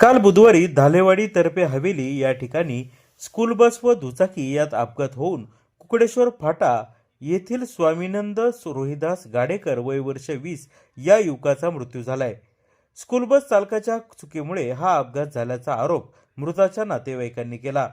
काल बुधवारी धालेवाडी तर्फे हवेली या ठिकाणी स्कूल बस व दुचाकी यात अपघात होऊन कुकडेश्वर फाटा येथील स्वामीनंद रोहिदास गाडेकर वय वर्ष वीस या युवकाचा मृत्यू झालाय. स्कूल बस चालकाच्या चुकीमुळे हा अपघात झाल्याचा आरोप मृताच्या नातेवाईकांनी केला.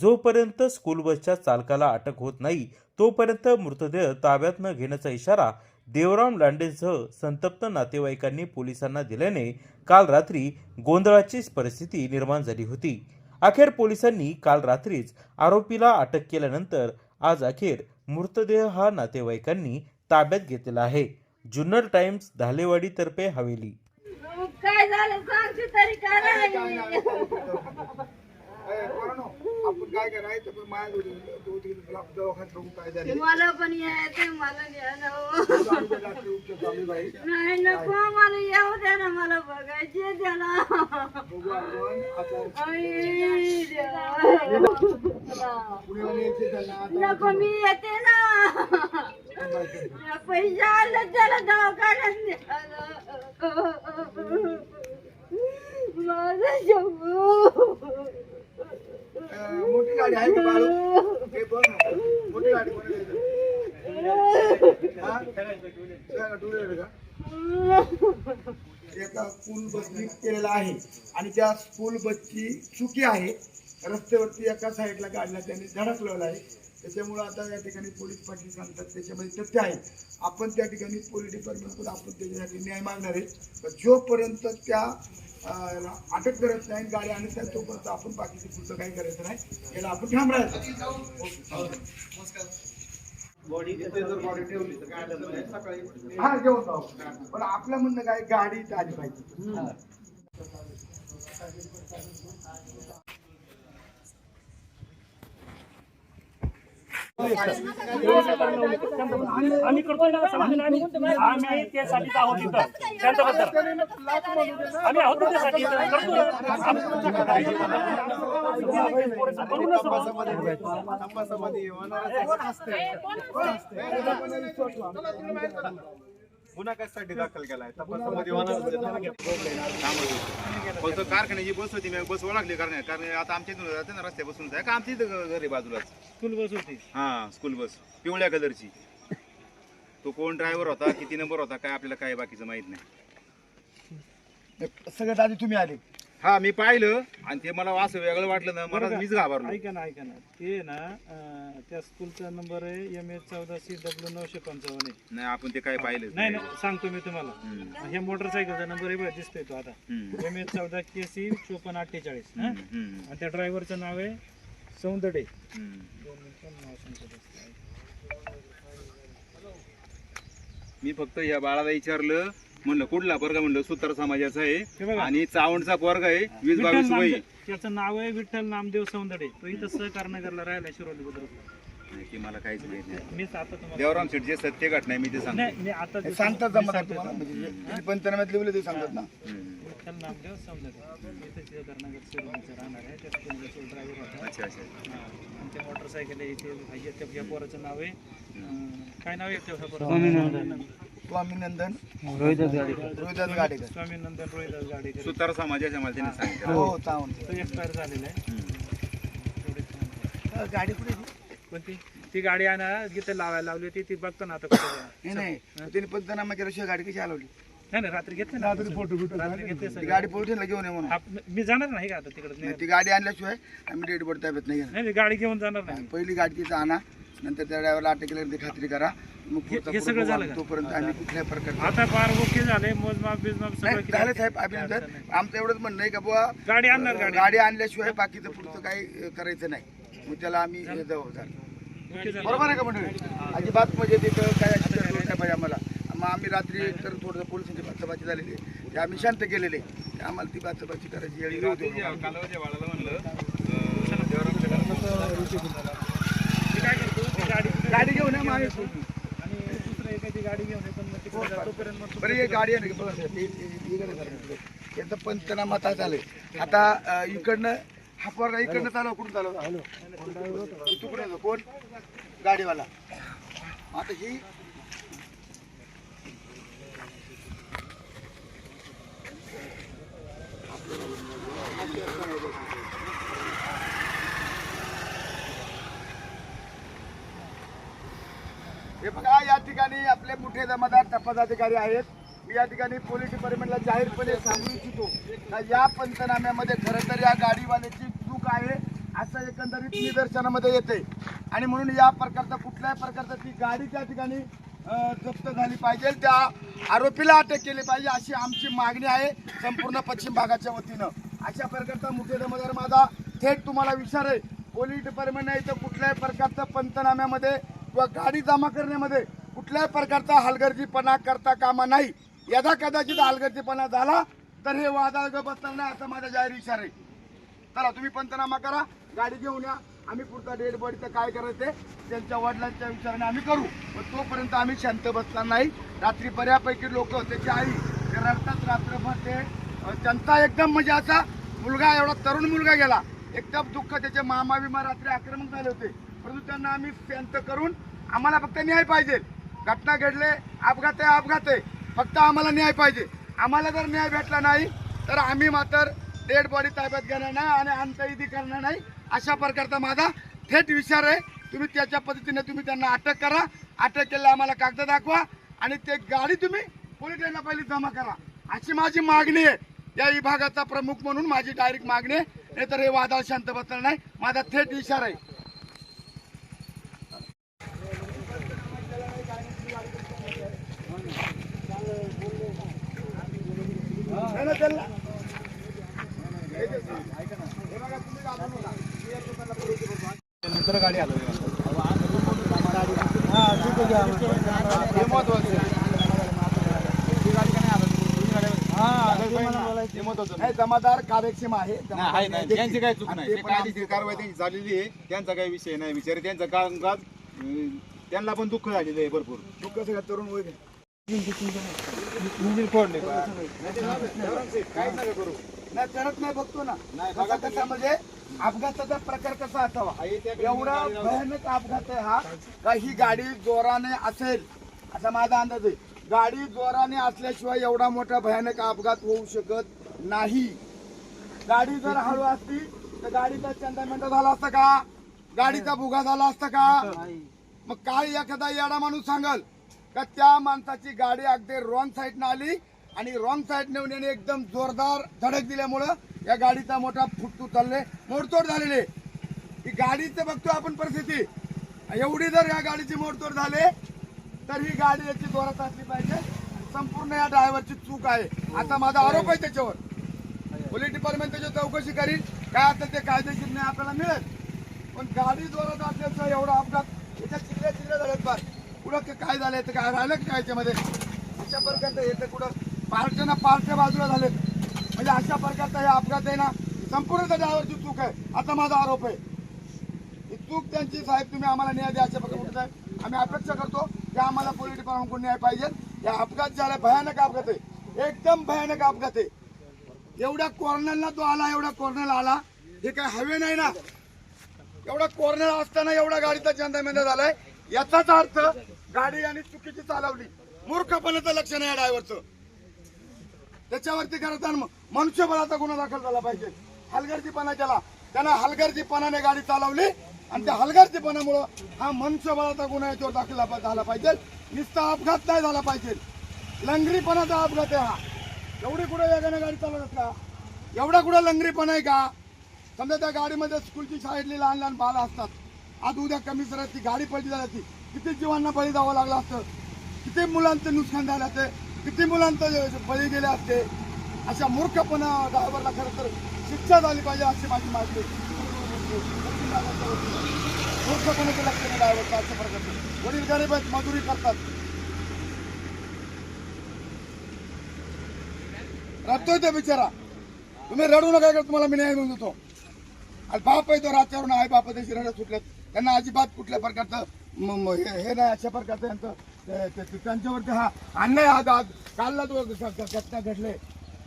जोपर्यंत स्कूल बसच्या चालकाला अटक होत नाही तोपर्यंत मृतदेह ताब्यात न घेण्याचा इशारा देवराम लांडेंसह संतप्त नातेवाईकांनी पोलिसांना दिल्याने काल रात्री गोंधळाची परिस्थिती निर्माण झाली होती. अखेर पोलिसांनी काल रात्रीच आरोपीला अटक केल्यानंतर आज अखेर मृतदेह हा नातेवाईकांनी ताब्यात घेतलेला आहे. जुन्नर टाइम्स धालेवाडी तर्फे हवेली. काय झालं? सांगते तरी आपण काय करायचं? पण माझ्या दोन तीन दवाखान्यात बघू काय झाले? मला पण यायचं मला हो. नाही नको मला येऊ द्या ना मला बघायचे त्याला. नको मी येते ना. पैसे आले त्याला दवाखान्यात. माझं शंभू. मोठी गाडी आहे का बाळू? हे बघ मोठी गाडी का एका स्कूल बसनी केलेला आहे. आणि त्या स्कूल बसची चुकी आहे. रस्त्यावरती एका साईडला गाडीला त्यांनी धडकलेला आहे. त्याच्यामुळं आता या ठिकाणी पोलीस पाटील सांगतात त्याच्यामध्ये तथ्य आहे. आपण त्या ठिकाणी पोलीस डिपार्टमेंटकडून आपण त्याच्यासाठी न्याय मागणार आहे. पण जोपर्यंत त्या अटक करत नाही गाडी आणत नाही तोपर्यंत आपण बाकीचं पुढचं काही करायचं नाही. याला आपण ठाम राहायचं. हा जेवण जाऊ पण आपलं म्हणणं काय गाडी आली पाहिजे. आम्ही करतोय ना समाधान आम्ही. आम्ही त्यासाठीच आहोत इथं. त्यांच्याबद्दल. आम्ही आहोत त्यासाठी. करतोय. आम्ही-. गुन्हा कशासाठी दाखल केलाय. तपासामध्ये होणार फक्त कारखान्याची बस होती मी बस ओळखली कारण कारण आता आमच्या इथून जाते ना रस्त्या बसून आहे का आमच्या इथं घरी बाजूलाच? स्कूल बस होती. हा स्कूल बस. पिवळ्या कलरची. तो कोण ड्रायव्हर होता किती नंबर होता काय आपल्याला काय बाकीचं माहीत नाही. सगळ्यात आधी तुम्ही आले. हा मी पाहिलं आणि ते मला असं वेगळं वाटलं ना मला मीच घाबरलो ऐका ना ऐका ना ते ना अं, त्या स्कूलचा नंबर आहे एम एच चौदा सी डब्ल्यू नऊशे पंचावन्न आहे. नाही आपण ते काय पाहिलं नाही नाही सांगतो मी तुम्हाला. हे मोटरसायकलचा नंबर आहे बघा दिसतोय तो आता. एम एच चौदा के सी चोपन्न अठ्ठेचाळीस हं? आणि त्या ड्रायव्हरचं नाव आहे सौंदडे हम्म. दोन मिनिटं नाव सांगतो त्याचं. मी फक्त या बाळाला विचारलं म्हणलं कुठला पोरगा म्हणलं सुतार समाजाचा आहे. बघा. आणि चावणचा पोरगा आहे वीस विठ्ठल बावीस वय. नामदेव- त्याचं नाव आहे विठ्ठल नामदेव सौंदडे. तो इथं सहकारनगरला राहिला शिरोली बुद्रुक. नाही, ते मला काहीच माहीत नाही. मीच आता तुम्हाला देवराम शेठचे सत्य घटना आहे, मी ते सांगतो. नाही मी आता हे जे सांगतात मी जमत सांगतो तुम्हाला? तुम्हाला. म्हणजे जे पंचनाम्यात लिहिलं ते सांगतात ना. हम्म. विठ्ठल नामदेव सौंदडे. इथं सहकारनगर शिरोलीचं राहणार आहे. त्या स्कूलचा ड्रायव्हर होता. अच्छा अच्छा. हा. आणि त्या मोटरसायकल आहे इथे भाई त्या या पोराचं नाव आहे. अं, काय नाव आहे? त्या पोराचं? स्वामीनंदन. रोहिदास गाडेकर. स्वामी नंदन रोहिदास गाडेकर. सुतार समाजाच्या त्यांनी सांगितलं. हो चावून तो एक्सपायर झालेला आहे. गाडी कुठे? कोणती? ती गाडी आणा जिथे लावायला लावली होती ती बघतो ना आता कुठे. नाही नाही. त्यांनी पंचनामा केल्याशिवाय गाडी कशी हलवली? नाही नाही रात्री घेतले ना फोटो रात्री घेतले ती सगळे. गाडी पोलिसांना घेऊन ये म्हणून. मी जाणार नाही का आता तिकडे? नाही, ती गाडी आणल्याशिवाय आम्ही डेड बोर्ड ताब्यात नाही नाही, गाडी घेऊन जाणार नाही. पहिली गाडी तिथं आणा. नंतर त्या ड्रायव्हरला अटक केल्यावर ती खात्री करा. मग हे- पुढचं हे सगळं झालं. का? तोपर्यंत आम्ही कुठल्याही प्रकारचं आता बार ओके झाले मोजमाप बिजमाप सगळं नाही. झालं साहेब अभिनंदन आमचं एवढंच म्हणणं आहे का बुवा गाडी आणणार गाडी. गाडी आणल्याशिवाय बाकीचं पुढचं काही अं, करायचं नाही. मग त्याला आम्ही हे जबाबदार. ओके झालं. बरोबर आहे का मंडळी? अजिबात म्हणजे तिथं काय अशी नाही पाहिजे आम्हाला. मग आम्ही रात्री तर थोडं पोलिसांची बाचाबाची झालेली आहे. ते आम्ही शांत केलेले ते आम्हाला ती बाचाबाची करायची नव्हती. बाळाला म्हणलं अं, गाडी घेऊन या मागे सोडली आणि दुसरं एकाची गाडी घेऊन ये, पण मग तिकडे जा. तोपर्यंत मग बरं हे गाडी आहे ना बघा साहेब, हे- हे- हे इकडे करा. याचं पंचनामा आता झालंय आता अं, इकडनं हा पोरगा इकडनं चालव कुठून चालव तू कुठे येतो? कोण गाडीवाला आता ही हे बघा या ठिकाणी आपले मोठे जमादार पदाधिकारी आहेत. मी या ठिकाणी पोलीस डिपार्टमेंटला जाहीरपणे सांगू इच्छितो का या पंचनाम्यामध्ये खरं तर या गाडीवाल्याची चूक आहे असं एकंदरीत निदर्शनामध्ये येते आणि म्हणून या प्रकारचा कुठल्याही प्रकारचा ती गाडी त्या ठिकाणी जप्त झाली पाहिजे. त्या आरोपीला अटक केली पाहिजे अशी आमची मागणी आहे संपूर्ण पश्चिम भागाच्या वतीनं. अशा प्रकारचा मुख्य जमादार माझा थेट तुम्हाला विचार आहे. पोलीस डिपार्टमेंट इथं कुठल्याही प्रकारचं पंचनाम्यामध्ये किंवा गाडी जमा करण्यामध्ये कुठल्याही प्रकारचा हलगर्जीपणा करता कामा नाही. यदा कदाचित हलगर्जीपणा झाला तर हे वादळ बसणार नाही असा माझा जाहीर इशारा आहे. चला तुम्ही पंचनामा करा गाडी घेऊन या. आम्ही पुढचा डेड बॉडीचं काय करायचं त्यांच्या वडिलांच्या विचाराने आम्ही करू. पण तोपर्यंत आम्ही शांत बसणार नाही. रात्री बऱ्यापैकी लोक त्याची आई ते रडतात रात्रभर ते त्यांचा जनता एकदम म्हणजे असा मुलगा एवढा तरुण मुलगा गेला. एकदम दुःख त्याचे मामा बिमा रात्री आक्रमक झाले होते. परंतु त्यांना आम्ही शांत करून आम्हाला फक्त न्याय पाहिजे. घटना घडले अपघात आहे अपघात आहे. फक्त आम्हाला न्याय पाहिजे. आम्हाला जर न्याय भेटला नाही तर आम्ही मात्र डेड बॉडी ताब्यात घेणार नाही आणि अंत्यविधी करणार नाही. अशा प्रकारचा माझा थेट विचार आहे. तुम्ही त्याच्या पद्धतीने तुम्ही त्यांना अटक करा. अटक केल्याला आम्हाला कागद दाखवा आणि ते गाडी तुम्ही पोलीस स्टेशनला पहिली जमा करा. अशी माझी मागणी आहे. या विभागाचा प्रमुख म्हणून माझी डायरेक्ट मागणी आहे. नाहीतर हे वादळ शांत बसणार नाही. माझा थेट इशारा आहे नाही ना त्यांना नंतर गाडी आलो हे महत्वाचं नाही? हे जमादार कार्यक्षम आहे नाही, आहे, नाही. त्यांची काही चूक नाही ते कारवाई त्यांची झालेली आहे त्यांचा काही विषय नाही विचार त्यांचं कामकाज अं, त्यांना पण दुःख झालेलं आहे भरपूर तू कसं काय तरुण वय फोडले काय नका करू नाही करत नाही बघतो ना. कसा बघा कसा म्हणजे अपघाताचा प्रकार कसा असावा? एवढा भयानक अपघात आहे हा. का ही गाडी जोराने असेल असा माझा अंदाज आहे. गाडी जोराने असल्याशिवाय एवढा मोठा भयानक अपघात होऊ शकत नाही. गाडी जर हळू असती तर गाडीचा चंदामेंट झाला असता का? गाडीचा भुगा झाला असता का? मग काय एखादा येडा माणूस सांगल का त्या माणसाची गाडी अगदी रॉंग साईडनं आली आणि रॉंग साईड नेऊन याने एकदम जोरदार धडक दिल्यामुळं या गाडीचा मोठा फुटतू चालले मोडतोड झालेले ही गाडीचं बघतो आपण परिस्थिती. एवढी जर या गाडीची मोडतोड झाले तर ही गाडी याची जोरात असली पाहिजे. संपूर्ण या ड्रायव्हरची चूक आहे. आता माझा आरोप आहे त्याच्यावर. पोलीस डिपार्टमेंट त्याची चौकशी करील काय आता ते कायदेशीर नाही आपल्याला मिळेल. पण गाडी जोरात असल्याचं एवढा अपघात याच्या चिल्ल्या चिल्ल्या झाल्यात फार पुढं ते काय झालंय ते काय राहिलं का याच्यामध्ये? अशा प्रकारचं येतं कुठं पार्ट्या पार्ट्या बाजूला झालेत. म्हणजे अशा प्रकारचा हे अपघात आहे ना संपूर्ण त्याच्यावरची चूक आहे. आता माझा आरोप आहे. ही चूक त्यांची साहेब तुम्ही आम्हाला न्याय द्या अशा प्रकारे साहेब आम्ही अपेक्षा करतो की आम्हाला पोलीस डिपार्टमेंटकडून न्याय पाहिजे. या अपघात झाला भयानक अपघात आहे. एकदम भयानक अपघात आहे. एवढ्या कॉर्नरला तो आला एवढ्या कॉर्नरला आला. हे काय हवे नाही ना? एवढा कॉर्नर असताना एवढा गाडीचा चंदामेंदा झालाय. याचाच अर्थ गाडी आणि चुकीची चालवली. मूर्खपणाचं लक्ष नाही ड्रायव्हरचं त्याच्यावरती खरं मनुष्यबळाचा गुन्हा दाखल झाला पाहिजे. हलगर्जीपणा केला. त्यानं हलगर्जीपणाने गाडी चालवली आणि त्या हलगर्जीपणामुळं हा मनुष्यबळाचा गुन्हा याच्यावर दाखल झाला पाहिजे. नुसता अपघात नाही झाला पाहिजे. लंगरीपणाचा अपघात आहे हा. एवढी कुठं वेगाने गाडी चालवत का? एवढा कुठं लंगरीपणा आहे का? समजा त्या गाडीमध्ये स्कूलची शाळेतली लहान लहान बाळं असतात. आज उद्या कमी सरात ती गाडी पडली झाली किती जीवांना बळी जावं लागलं असतं. किती मुलांचं नुकसान झालं असतं. किती मुलांचं बळी गेले असते अशा मूर्खपणा ड्रायव्हरला खरं तर शिक्षा झाली पाहिजे अशी माझी मागणी मूर्खपणाचं लक्ष नाही ड्रायव्हरचं अशा प्रकारचं. वडील गरीब आहेत मजुरी करतात. रडतोय तो बिचारा. तुम्ही रडू नका का तुम्हाला मी न्याय मिळून देतो. आणि बाप आहे तो रात्यावरून आहे बाप त्याची रडत सुटल्यात त्यांना अजिबात कुठल्या प्रकारचं हे हे नाही अशा प्रकारचं यांचं त्यांच्यावरती हा अन्याय हा दा- कालला तो घटना घडले.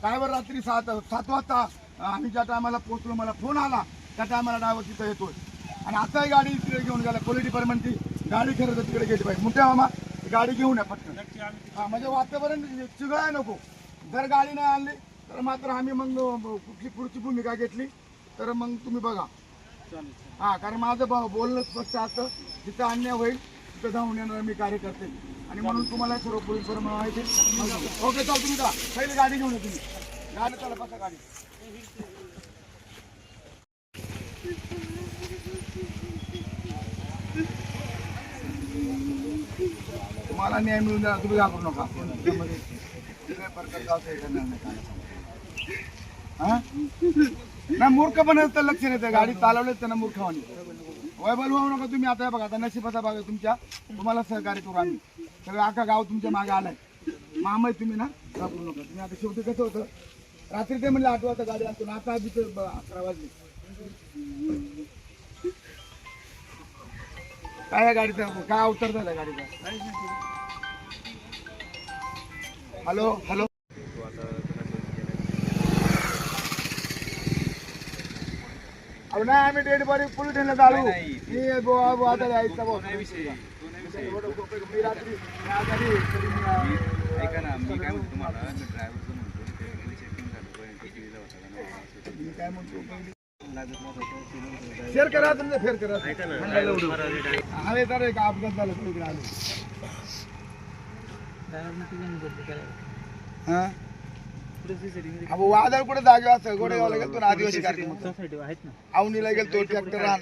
ड्रायव्हर रात्री सात सात वाजता आम्ही ज्या टायमाला पोहोचलो मला फोन आला. त्या टायमाला ड्रायव्हर तिथं येतोय. आणि आताही गाडी तिकडे घेऊन गेला. पोलीस डिपार्टमेंटची गाडी खरं तर तिकडे गेली पाहिजे. मोठ्या मामा गाडी घेऊन या पटकन. हा म्हणजे वातावरण चिघळाय नको. जर गाडी नाही आणली तर मात्र आम्ही मग कुठली पुढची भूमिका घेतली तर मग तुम्ही बघा. हा कारण माझं बोलणं स्पष्ट असतं. जिथं अन्याय होईल तिथं जाऊन येणार मी कार्यकर्ते आणि म्हणून तुम्हाला सर्व पोलीस माहिती ओके चाल तुम्ही जा. पहिले गाडी घेऊन या तुम्ही. गाडी चला बसा गाडी. तुम्हाला न्याय मिळून द्या तुम्ही घाबरू नका. त्यामध्ये नाही काय. तर लक्ष नाही गाडी चालवले त्यांना मूर्खवाणी. वैबल होऊ नका तुम्ही आता हे बघा आता नशिबाचा भाग आहे तुमच्या. तुम्हाला सहकार्य करू आम्ही. सगळं अख्खा गाव तुमच्या मागे आलाय. मामा आहे तुम्ही ना? घाबरू नका. तुम्ही आता शेवटी कसं होतं? रात्री ते म्हणलं आठ वाजता गाडी असतो ना आता आधी तर अकरा वाजले. काय या गाडीचा? काय अवतर झाला गाडीचा? Hello hello. नाही आम्ही डेड बॉडी पोलीस ठाण्यात आलो मी आता यायचा बुवा. मी रात्री ऐका ना मी काय म्हणतो तुम्हाला ड्रायव्हरचं म्हणतो चेकिंग झालं? मी काय शेअर करा तुमचं फेअर करा. हवे तर एक अपघात झाला तो इकडे आलो हा? अहो वादळ कुठे जागे असं गोडेगावला गेलतो ना आदिवासी कार्यक्रम आवनीला गेलतो ट्रॅक्टर